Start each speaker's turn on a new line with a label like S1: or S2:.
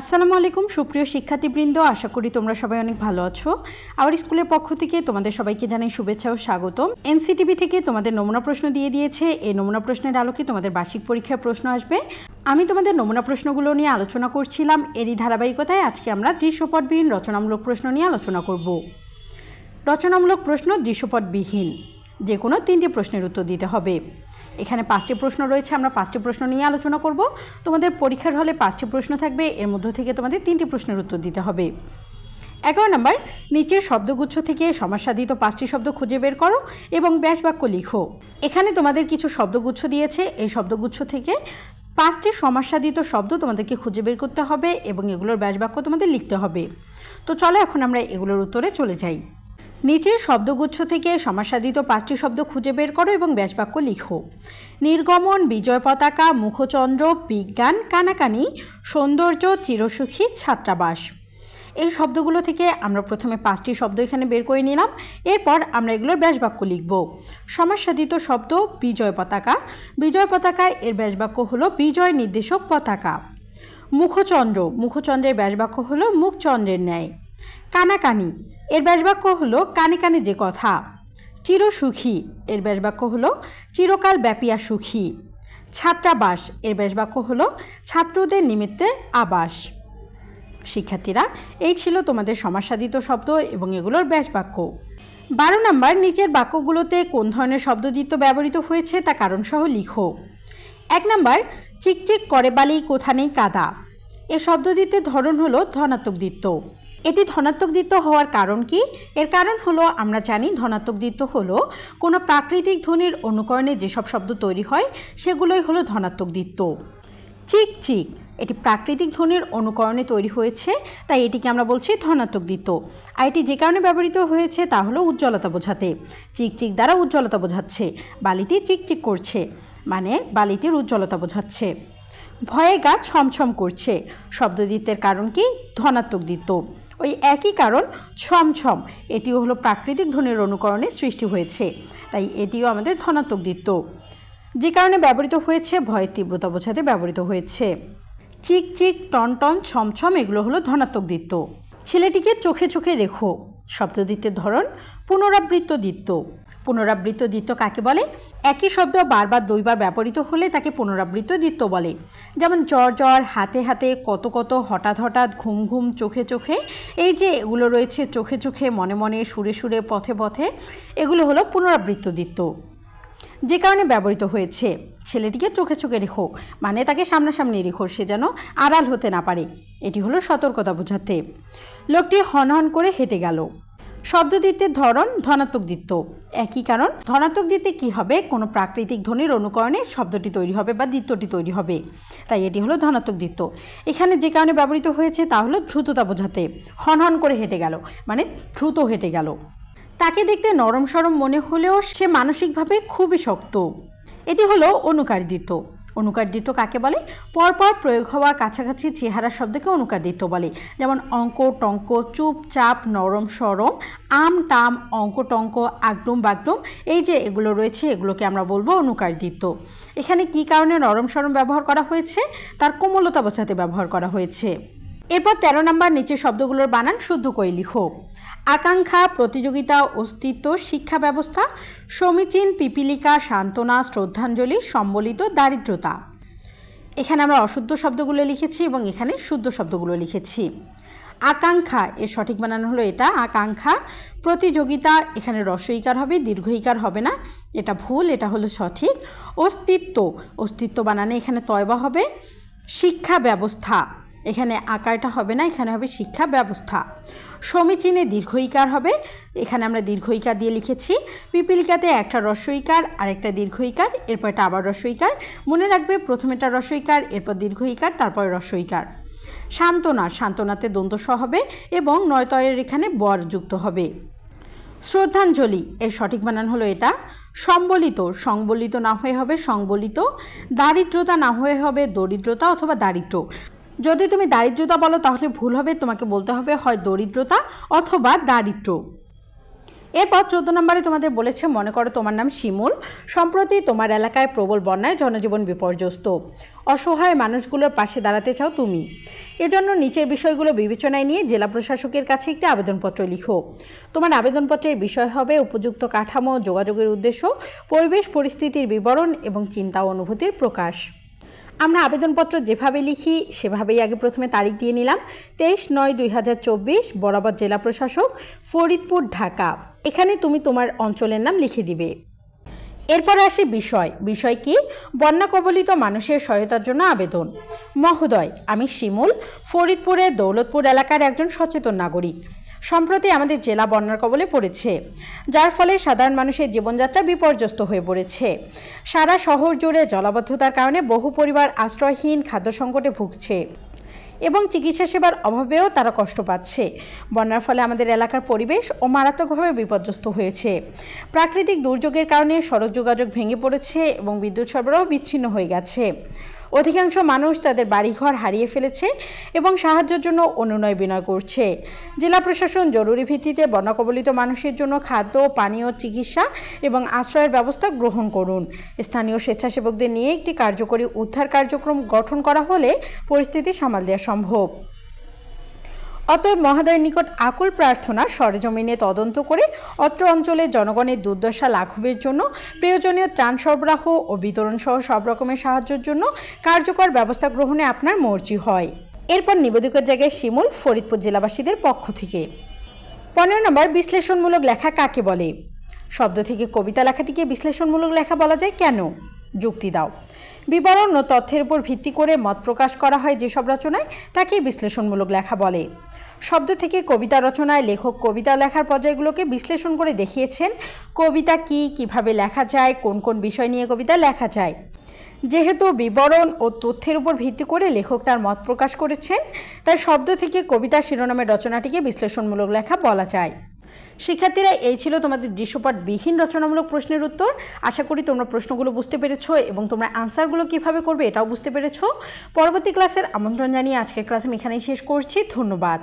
S1: আসসালামু আলাইকুম, সুপ্রিয় শিক্ষার্থীবৃন্দ, আশা করি তোমরা সবাই অনেক ভালো আছো। আমার স্কুলের পক্ষ থেকে তোমাদের সবাইকে জানাই শুভেচ্ছা ও স্বাগতম। এনসিটিভি থেকে তোমাদের নমুনা প্রশ্ন দিয়ে দিয়েছে। এই নমুনা প্রশ্নের আলোকে তোমাদের বার্ষিক পরীক্ষার প্রশ্ন আসবে। আমি তোমাদের নমুনা প্রশ্নগুলো নিয়ে আলোচনা করছিলাম। এরই ধারাবাহিকতায় আজকে আমরা দৃশ্যপটবিহীন, রচনামূলক প্রশ্ন নিয়ে আলোচনা করব। রচনামূলক প্রশ্ন দৃশ্যপটবিহীন। যে কোনো তিনটি প্রশ্নের উত্তর দিতে হবে। এখানে পাঁচটি প্রশ্ন রয়েছে, আমরা পাঁচটি প্রশ্ন নিয়ে আলোচনা করব। তোমাদের পরীক্ষার হলে পাঁচটি প্রশ্ন থাকবে, এর মধ্য থেকে তোমাদের তিনটি প্রশ্নের উত্তর দিতে হবে। এগারো নম্বর, নিচের শব্দগুচ্ছ থেকে সমাসাধিত পাঁচটি শব্দ খুঁজে বের করো এবং ব্যাস বাক্য লিখো। এখানে তোমাদের কিছু শব্দগুচ্ছ দিয়েছে, এই শব্দগুচ্ছ থেকে পাঁচটি সমাসাধিত শব্দ তোমাদেরকে খুঁজে বের করতে হবে এবং এগুলোর ব্যাস বাক্য তোমাদের লিখতে হবে। তো চলো এখন আমরা এগুলোর উত্তরে চলে যাই। নিচের শব্দগুচ্ছ থেকে সমাসাধিত পাঁচটি শব্দ খুঁজে বের করো এবং ব্যাসবাক্য লিখো। নির্গমন, বিজয় পতাকা, মুখচন্দ্র, বিজ্ঞান, কানাকানি, সৌন্দর্য, চিরসুখী, ছাত্রাবাস। এই শব্দগুলো থেকে আমরা প্রথমে পাঁচটি শব্দ এখানে বের করে নিলাম। এরপর আমরা এগুলোর ব্যাসবাক্য লিখব। সমাসাধিত শব্দ, বিজয় পতাকা। বিজয় পতাকায় এর ব্যাসবাক্য হলো বিজয় নির্দেশক পতাকা। মুখচন্দ্র। মুখচন্দ্রের ব্যাসবাক্য হলো মুখচন্দ্রের ন্যায়। কানাকানি। এর ব্যাসবাক্য হলো কানে কানে যে কথা। চিরসুখী। এর ব্যাসবাক্য হলো চিরকাল ব্যাপিয়া সুখী। ছাত্রাবাস। এর ব্যাসবাক্য হলো ছাত্রদের নিমিত্তে আবাস। শিক্ষার্থীরা, এই ছিল তোমাদের সমাসাধিত শব্দ এবং এগুলোর ব্যাসবাক্য বারো নম্বর, নিচের বাক্যগুলোতে কোন ধরনের শব্দদিত্য ব্যবহৃত হয়েছে তা কারণসহ লিখো। এক নম্বর, চিকচিক করে বালি কোথা নেই কাদা। এর শব্দদিত্যের ধরন হলো ধনাত্মক দিত্য এটি ধনাত্মক দ্বিত্ব হওয়ার কারণ কি? এর কারণ হলো, আমরা জানি ধনাত্মক দ্বিত্ব হলো কোনো প্রাকৃতিক ধ্বনির অনুকরণে যেসব শব্দ তৈরি হয়, সেগুলোই হলো ধনাত্মক দ্বিত্ব চিক চিক, এটি প্রাকৃতিক ধ্বনির অনুকরণে তৈরি হয়েছে, তাই এটিকে আমরা বলছি ধনাত্মক দ্বিত্ব আর এটি যে কারণে ব্যবহৃত হয়েছে, তা হলো উজ্জ্বলতা বোঝাতে। চিকচিক দ্বারা উজ্জ্বলতা বোঝাচ্ছে। বালিটি চিকচিক করছে মানে বালিটির উজ্জ্বলতা বোঝাচ্ছে। ভয়ে গা ছমছম করছে। শব্দদ্বিত্বের কারণ কি? ধনাত্মক দ্বিত্ব ওই একই কারণ ছমছম। এটিও হলো প্রাকৃতিক ধ্বনির অনুকরণে সৃষ্টি হয়েছে। তাই এটিও আমাদের ধনাত্মক দ্বিত্ব। যে কারণে ব্যবহৃত হয়েছে ভয়ের তীব্রতা বোঝাতে ব্যবহৃত হয়েছে। চিক চিক, টন টন, ছমছম, এগুলো হলো ধনাত্মক দ্বিত্ব। ছেলেটিকে চোখে চোখে রেখো। শব্দদিত্যের ধরন পুনরাবৃত্ত দ্বিত্ব। পুনরাবৃত্ত দ্বিত্ব কাকে বলে? একই শব্দ বারবার দুইবার ব্যবহৃত হলে তাকে পুনরাবৃত্ত দ্বিত্ব বলে। যেমন জ্বর জ্বর, হাতে হাতে, কত কত, হঠাৎ হঠাৎ, ঘুম ঘুম, চোখে চোখে। এই যে এগুলো রয়েছে চোখে চোখে, মনে মনে, সুরে সুরে, পথে পথে, এগুলো হলো পুনরাবৃত্ত দ্বিত্ব। যে কারণে ব্যবহৃত হয়েছে। ছেলেটিকে চোখে চোখে রেখো মানে তাকে সামনাসামনি রেখো, সে যেন আড়াল হতে না পারে। এটি হলো সতর্কতা বোঝাতে। লোকটি হন হন করে হেঁটে গেল। শব্দদ্বিত্বের ধরন ধনাত্মক দ্বিত্ব। একই কারণ, ধনাত্মক দ্বিতে কি হবে? কোনো প্রাকৃতিক ধ্বনির অনুকরণে শব্দটি তৈরি হবে বা দ্বিত্বটি তৈরি হবে। তাই এটি হলো ধনাত্মক দ্বিত্ব। এখানে যে কারণে ব্যবহৃত হয়েছে তা হলো দ্রুততা বোঝাতে। হন হন করে হেঁটে গেল মানে দ্রুত হেঁটে গেল। তাকে দেখতে নরম সরম মনে হলেও সে মানসিকভাবে খুবই শক্ত। এটি হলো অনুকারী অনুকারদিত্ব অনুকারদিত্ব কাকে বলে? পরপর প্রয়োগ হওয়া কাছাকাছি চেহারা শব্দকে অনুকারদিত্ব বলে। যেমন অঙ্ক, টঙ্ক চুপচাপ নরম, সরম, আম টাম অঙ্ক, টঙ্ক, আগডুম, বাগডুম, এই যে এগুলো রয়েছে, এগুলোকে আমরা বলব অনুকারদিত্ব এখানে কি কারণে নরম, সরম ব্যবহার করা হয়েছে? তার কোমলতা বোঝাতে ব্যবহার করা হয়েছে। এরপর তেরো নম্বর নিচে শব্দগুলোর বানান শুদ্ধ করে লিখো। আকাঙ্ক্ষা, প্রতিযোগিতা, অস্তিত্ব, শিক্ষা ব্যবস্থা, সমীচীন পিপিলিকা, সান্ত্বনা, শ্রদ্ধাঞ্জলি, সম্বলিত দারিদ্রতা। এখানে আমরা অশুদ্ধ শব্দগুলো লিখেছি এবং এখানে শুদ্ধ শব্দগুলো লিখেছি। আকাঙ্ক্ষা, এর সঠিক বানানো হলো এটা, আকাঙ্ক্ষা, প্রতিযোগিতা, এখানে রস্বইকার হবে দীর্ঘইকার হবে না, এটা ভুল, এটা হলো সঠিক। অস্তিত্ব অস্তিত্ব বানানে এখানে তয়বা হবে। শিক্ষা ব্যবস্থা, এখানে আকারটা হবে না, এখানে হবে শিক্ষা ব্যবস্থা। সমীচীনে দীর্ঘইকার হবে। এখানে আমরা দীর্ঘইকার দিয়ে লিখেছি। পিপিলিকাতে একটা রস্বইকার আর একটা দীর্ঘইকার এরপর একটা আবার রস্বইকার মনে রাখবে প্রথমেটা রস্বইকার এরপর দীর্ঘইকার, তারপরে রস্বইকার সান্ত্বনা, সান্ত্বনাতে দ্বন্দ্ব হবে এবং নয়তয়ের এখানে বর যুক্ত হবে। শ্রদ্ধাঞ্জলি, এর সঠিক বানান হলো এটা। সম্বলিত, সংবলিত না হয়ে হবে, সংবলিত। দারিদ্রতা না হয়ে হবে, দরিদ্রতা অথবা দারিদ্র। যদি তুমি দারিদ্রতা বলো, তাহলে ভুল হবে, তোমাকে বলতে হবে হয় দরিদ্রতা অথবা দারিদ্র। এরপর চোদ্দ নম্বরে তোমাদের বলেছে, মনে করো তোমার নাম শিমুল। সম্প্রতি তোমার এলাকায় প্রবল বন্যায় জনজীবন বিপর্যস্ত। অসহায় মানুষগুলোর পাশে দাঁড়াতে চাও তুমি। এজন্য নিচের বিষয়গুলো বিবেচনায় নিয়ে জেলা প্রশাসকের কাছে একটি আবেদনপত্র লিখো। তোমার আবেদনপত্রের বিষয় হবে উপযুক্ত কাঠামো, যোগাযোগের উদ্দেশ্য, পরিবেশ, পরিস্থিতির বিবরণ এবং চিন্তা অনুভূতির প্রকাশ। আমরা আবেদনপত্র যেভাবে লিখি, সেভাবেই আগে প্রথমে তারিখ দিয়ে নিলাম। তেইশ নয় দুই হাজার চব্বিশ, বরাবর জেলা প্রশাসক, ফরিদপুর, ঢাকা। এখানে তুমি তোমার অঞ্চলের নাম লিখে দিবে। এরপর আসে বিষয়। বিষয় কি? বন্যা কবলিত মানুষের সহায়তার জন্য আবেদন। মহোদয়, আমি শিমুল, ফরিদপুরের দৌলতপুর এলাকার একজন সচেতন নাগরিক। সম্প্রতি আমাদের জেলা বন্যার কবলে পড়েছে, যার ফলে সাধারণ মানুষের জীবনযাত্রা বিপর্যস্ত হয়ে পড়েছে। সারা শহর জুড়ে জলাবদ্ধতার কারণে বহু পরিবার আশ্রয়হীন খাদ্য সংকটে ভুগছে এবং চিকিৎসা সেবার অভাবেও তারা কষ্ট পাচ্ছে। বন্যার ফলে আমাদের এলাকার পরিবেশ ও মারাত্মকভাবে বিপর্যস্ত হয়েছে। প্রাকৃতিক দুর্যোগের কারণে সড়ক যোগাযোগ ভেঙে পড়েছে এবং বিদ্যুৎ সরবরাহ বিচ্ছিন্ন হয়ে গেছে। অধিকাংশ মানুষ তাদের বাড়িঘর হারিয়ে ফেলেছে এবং সাহায্যের জন্য অনুনয় বিনয় করছে। জেলা প্রশাসন জরুরি ভিত্তিতে বন্যা কবলিত মানুষের জন্য খাদ্য, পানীয়, চিকিৎসা এবং আশ্রয়ের ব্যবস্থা গ্রহণ করুন। স্থানীয় স্বেচ্ছাসেবকদের নিয়ে একটি কার্যকরী উদ্ধার কার্যক্রম গঠন করা হলে পরিস্থিতি সামাল দেওয়া সম্ভব। অতএব মহাদয়ের নিকট আকুল প্রার্থনা, সরেজমিনে তদন্ত করে অত্র অঞ্চলের জনগণের দুর্দশা লাঘবের জন্য, প্রয়োজনীয় ত্রাণ সরবরাহ ও বিতরণ সহ সব রকমের সাহায্যের জন্য কার্যকর ব্যবস্থা গ্রহণে আপনার মর্জি হয়। এরপর নিবেদিকের জায়গায় শিমুল, ফরিদপুর জেলাবাসীদের পক্ষ থেকে। পনেরো নম্বর, বিশ্লেষণমূলক লেখা কাকে বলে? শব্দ থেকে কবিতা লেখাটিকে বিশ্লেষণমূলক লেখা বলা যায় কেন? যুক্তি দাও। বিবরণ ও তথ্যের উপর ভিত্তি করে মত প্রকাশ করা হয় যেসব রচনায় তাকেই বিশ্লেষণমূলক লেখা বলে। শব্দ থেকে কবিতা রচনায় লেখক কবিতা লেখার পর্যায়গুলোকে বিশ্লেষণ করে দেখিয়েছেন, কবিতা কি, কীভাবে লেখা যায়, কোন কোন বিষয় নিয়ে কবিতা লেখা যায়। যেহেতু বিবরণ ও তথ্যের উপর ভিত্তি করে লেখক তার মত প্রকাশ করেছেন, তাই শব্দ থেকে কবিতা শিরোনামের রচনাটিকে বিশ্লেষণমূলক লেখা বলা যায়। শিক্ষার্থীরা, এই ছিল তোমাদের দৃশ্যপট বিহীন রচনামূলক প্রশ্নের উত্তর। আশা করি তোমরা প্রশ্নগুলো বুঝতে পেরেছ এবং তোমরা আনসারগুলো কীভাবে করবে এটাও বুঝতে পেরেছ। পরবর্তী ক্লাসের আমন্ত্রণ জানিয়ে আজকের ক্লাস আমি এখানেই শেষ করছি। ধন্যবাদ।